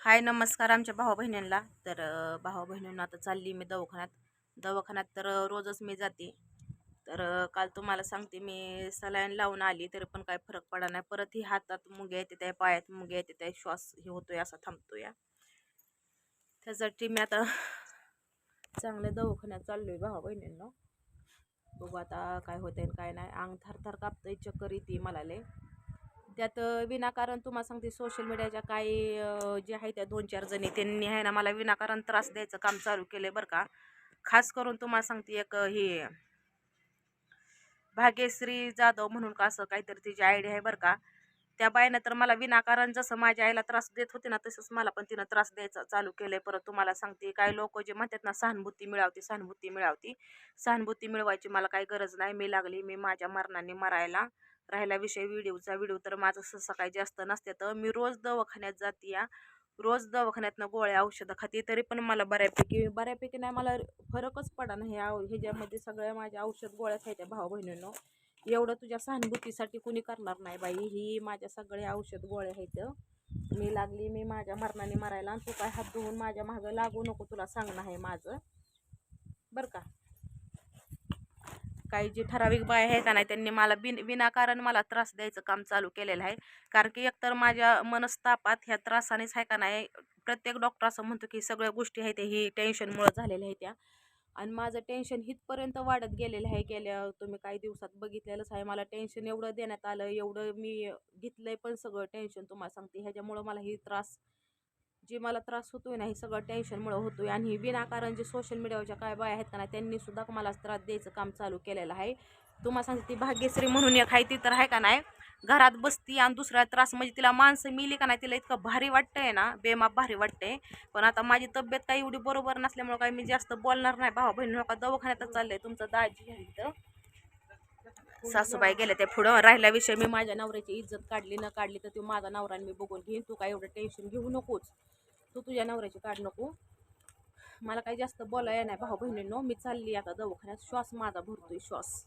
हाय नमस्कार आमच्या भावा बहिणींना तर भावा बहिणींना आता चालली मी दवाखान्यात. दवाखान्यात तर रोजच मी जाते. तर काल तुम्हाला सांगते मी सलाईन लावून आली तरी पण काय फरक पडा नाही. परत ही हातात मुगे येते त्या पायात मुगे येते त्या श्वास हे होतोय असा थांबतोय. त्यासाठी मी आता चांगल्या दवाखान्यात चाललोय भावा बहिणींना बघू आता काय होतंय आहे काय नाही. अंग थरथर कापतंय चक्कर येते मला लय. त्यात विनाकारण तुम्हाला सांगते सोशल मीडियाच्या काही जे आहे त्या दोन चार जणी त्यांनी आहे ना मला विनाकारण त्रास द्यायचं काम चालू केलं आहे बरं का. खास करून तुम्हाला सांगते एक हे भाग्यश्री जाधव म्हणून का असं काहीतरी तिची आयडिया आहे बरं का. त्या बाईनं तर मला विनाकारण जसं माझ्या आईला त्रास देत होते ना तसंच मला पण तिनं त्रास द्यायचा चालू केलं आहे परत तुम्हाला सांगते काही लोक जे म्हणतात ना सहानुभूती मिळावती सहानुभूती मिळावती. सहानुभूती मिळवायची मला काही गरज नाही. मी लागली मी माझ्या मरणाने मरायला. राहिला विषय व्हिडिओचा व्हिडिओ तर माझं असं काही जास्त नसते. तर मी रोज दवाखान्यात जाते या. रोज दवाखान्यातनं गोळ्या औषधं खाते. तरी पण मला बऱ्यापैकी बऱ्यापैकी नाही मला फरकच पडा ना ह्या ह्याच्यामध्ये सगळ्या माझ्या औषध गोळ्याच आहेत भाऊ बहिणींनो. एवढं तुझ्या सहानुभूतीसाठी कुणी करणार नाही बाई. ही माझ्या सगळ्या औषध गोळ्या आहेत. मी लागली मी माझ्या मरणाने मरायला आणि तू काय हात धुवून माझ्या मागं लागू नको तुला सांगणं आहे माझं. बरं का? काही जी ठराविक बाय आहे का नाही त्यांनी मला बिन विनाकारण मला त्रास द्यायचं काम चालू केलेलं आहे. कारण की एकतर माझ्या मनस्तापात ह्या त्रासानेच आहे का नाही प्रत्येक डॉक्टर असं म्हणतो की सगळ्या गोष्टी आहेत ही टेन्शनमुळं झालेल्या आहेत त्या. आणि माझं टेन्शन हितपर्यंत वाढत गेलेलं आहे गेल्या तुम्ही काही दिवसात बघितलेलंच आहे मला टेन्शन एवढं देण्यात आलं एवढं मी घेतलं आहे पण सगळं टेन्शन तुम्हाला सांगते. ह्याच्यामुळं मला ही त्रास जे मला त्रास होतोय ना हे सगळं टेन्शनमुळे होतोय. आणि विनाकारण जे सोशल मीडियावरच्या काय बाय आहेत का ना त्यांनी सुद्धा मला त्रास द्यायचं काम चालू केलेलं आहे. तुम्हाला सांगते ती भाग्यश्री म्हणून एक आहे ती तर आहे का नाही घरात बसती आणि दुसरा त्रास म्हणजे तिला माणसं मिली का नाही तिला इतकं भारी वाटतंय ना बेमाप भारी वाटतंय. पण आता माझी तब्येत काही एवढी बरोबर नसल्यामुळे काही मी जास्त बोलणार नाही. भावा बहिणी का दवाखान्यातच चाललंय तुमचं दाजी आहे सासूबाई गेल्या त्या पुढं. राहिला विषय मी माझ्या नवऱ्याची इज्जत काढली न काढली तर तू माझा नवरा मी बघून घेईन. तू काय एवढं टेन्शन घेऊ नकोच तू तुझ्या नवऱ्याची काढ नको. मला काही जास्त बोलाय नाही भाऊ बहिणींनो मी चालली आता दवाखान्यात. श्वास माझा भरतोय श्वास.